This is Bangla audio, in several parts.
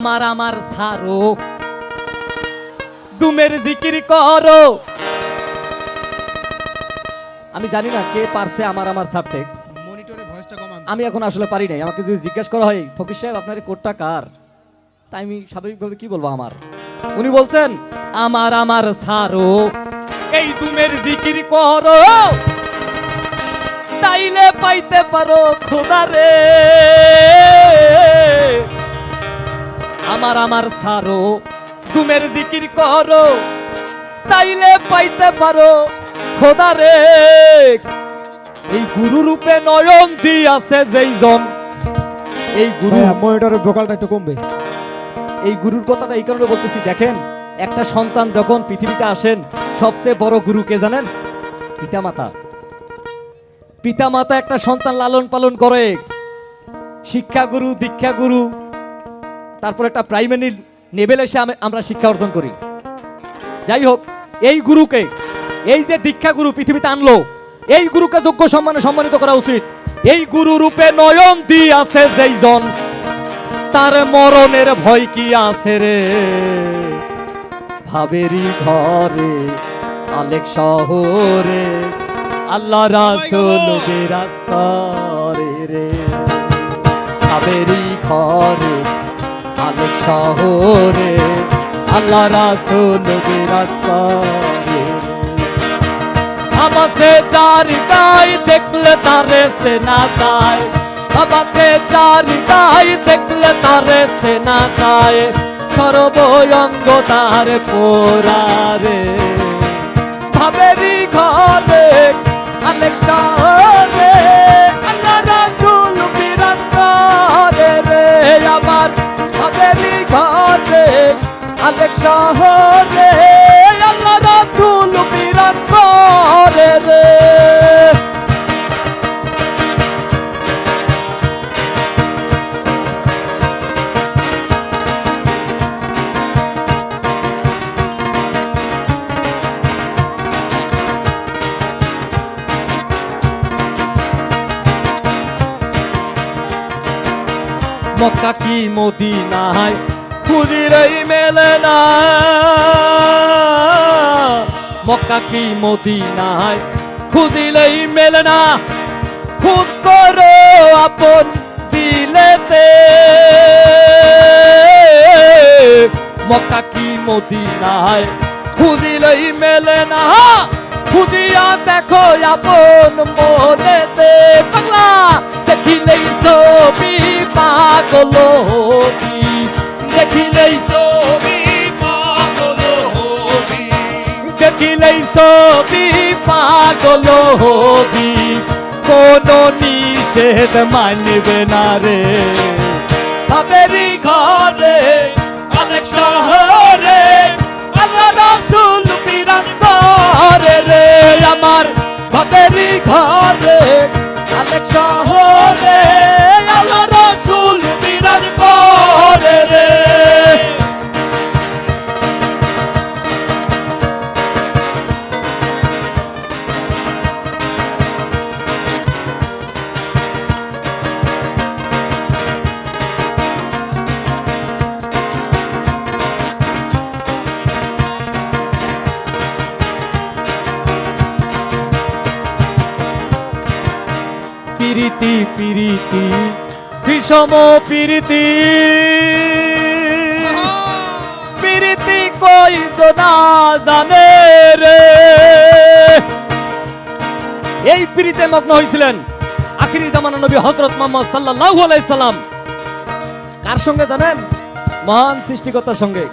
আমার আমার সারো। দুমের জিকির করো। আমি জানি না কে পারছে আমার আমার ছাড়তে মনিটরে ভয়েসটা কমান। আমি এখন আসলে পারি নাই। আমাকে যদি জিজ্ঞেস করা হয় ফকির সাহেব আপনার কোটটা কার? তাই আমি স্বাভাবিকভাবে কি বলব আমার? উনি বলছেন আমার আমার সারো। এই দুমের জিকির করো। তাইলে পাইতে পারো খোদা রে। আমার আমার সারো তুমের জিকির করো তাইলে পাইতে পারো খোদা রে। এই গুরু রূপে নয়ন দিয়াছে যেই জন। এই গুরু মনিটরের ভোকালটা একটু কমবে। এই গুরুর কথাটা এই কারণে বলতেছি দেখেন একটা সন্তান যখন পৃথিবীতে আসেন সবচেয়ে বড় গুরু কে জানেন? পিতামাতা। পিতামাতা একটা সন্তান লালন পালন করে। শিক্ষা গুরু দীক্ষা গুরু তারপর একটা প্রাইমারি লেভেল এসে আমরা শিক্ষা অর্জন করি। যাই হোক, এই গুরুকে, এই যে দীক্ষা গুরু পৃথিবীতে আনলো, এই গুরুকে যোগ্য সম্মানে সম্মানিত করা উচিত। এই গুরু রূপে নয়ন দি আছে যেই জন, তার মরণের ভয় কি আছে রে? ভাবেরি ঘরে, আলেক শহরে, আল্লাহ রাসূল বিরাজ করে রে। ভাবেরি ঘরে আলেক শহরে, আল্লাহ রাসূল বিরাজ করে। রে। আমাসে চারিটাই দেখলে তারে সে না যায় আমাসে চারিটাই দেখলে তারে সে না যায় সর্বঙ্গ তার পোরারে ভাবেরি ঘরে অনেক শহরে। অনেক শহরে আল্লাহ রাসূল বিরাজ করে রে। মক্কা কি মদিনায় খুঁজিরই মেলে না। মক্কা কি মদিনায়? খুঁজিলেই মেলে না। খুঁজ করো আপন দিলেতে মক্কা কি মদিনায়? খুঁজিলেই মেলে না। খুঁজিয়া দেখো আপন মনেতে। বাংলা দেখিলেই ছবি পাগল হবি। ছবি পাগল হবি, কোন নিষেধ মানবে না রে। ভাবেরি ঘরে অনেক শহরে আল্লাহ রাসূল বিরাজ রে। আমার ভাবেরি ঘরে পিরিতি পিরিতি, বিষম পিরিতি। পিরিতি কই না জানে রে? এই পিরিতে মগ্ন হয়েছিলেন আখিরি জামানা নবী হযরত মুহাম্মদ সাল্লাল্লাহু আলাইহি সাল্লাম। কার সঙ্গে জানেন? মহান সৃষ্টিকর্তার সঙ্গে।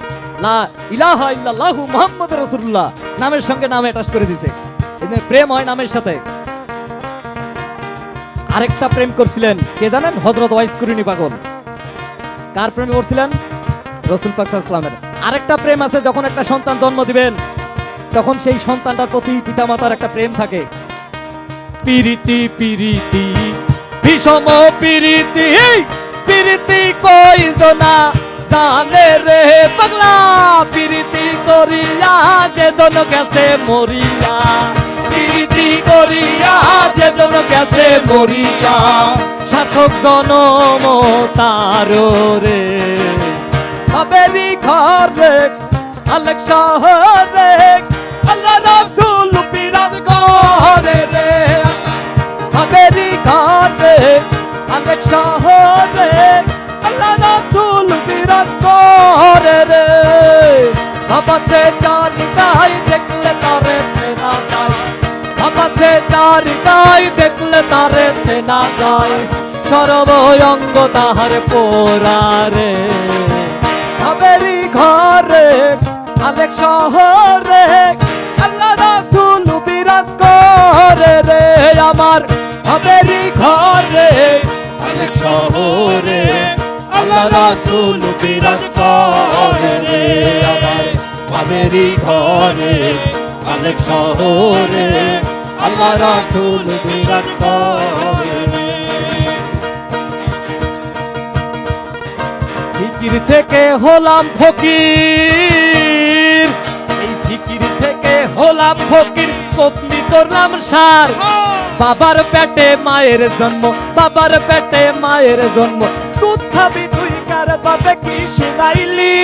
লা ইলাহা ইল্লাল্লাহু মুহাম্মাদুর রাসূলুল্লাহ। নামের সঙ্গে নাম অ্যাটাচ করে দিয়েছে প্রেম হয় নামের সাথে। আরেকটা প্রেম করছিলেন, কে জানেন? হজরত ওয়াইস কুরিনি পাগল। কার প্রেম করছিলেন রসুল পাক ইসলামের আরেকটা প্রেম আছে, যখন একটা সন্তান জন্ম দিবেন, তখন সেই সন্তানটার প্রতি পিতামাতার একটা প্রেম থাকে। পিরিতি পিরিতি বিষম পিরিতি পিরিতি কই জনা? জানে রে পাগলা, পিরিতি করিয়া যে জন গেছে মরিয়া। পিরিতি করিয়া যে জন গেছে মরিয়া, সার্থক জনম তার রে। ভাবেরি ঘরে আলেক শহরে আল্লাহ রাসূল বিরাজ করে রে। ভাবেরি ঘরে আলেক শহরে আল্লাহ রাসূল বিরাজ করে রে। বাবা সে চারিদাই দেখলে তারে সেনা যায়। বাবা সে চারিদাই দেখলে তারে সেনা যায় সর্বঙ্গ তাহার পোরারে। ভাবেরি ঘরে আলেক শহরে আল্লাহ রাসূল বিরাজ করে রে আমার। ভাবেরি ঘরে অনেক শহরে আল্লাহ রাসূল বিরাজ করে রে আমার। আমেরি ঘরে অনেক শহরে। আল্লাহ রাসূল বিরাজ করে ফিকির থেকে হলাম ফকির। এই ফিকির থেকে হলাম ফকির। পত্নী করলাম সার। বাবার পেটে মায়ের জন্ম, বাবার পেটে মায়ের জন্ম। দুধ খাবি তুই কার বাবে কি শুনাইলি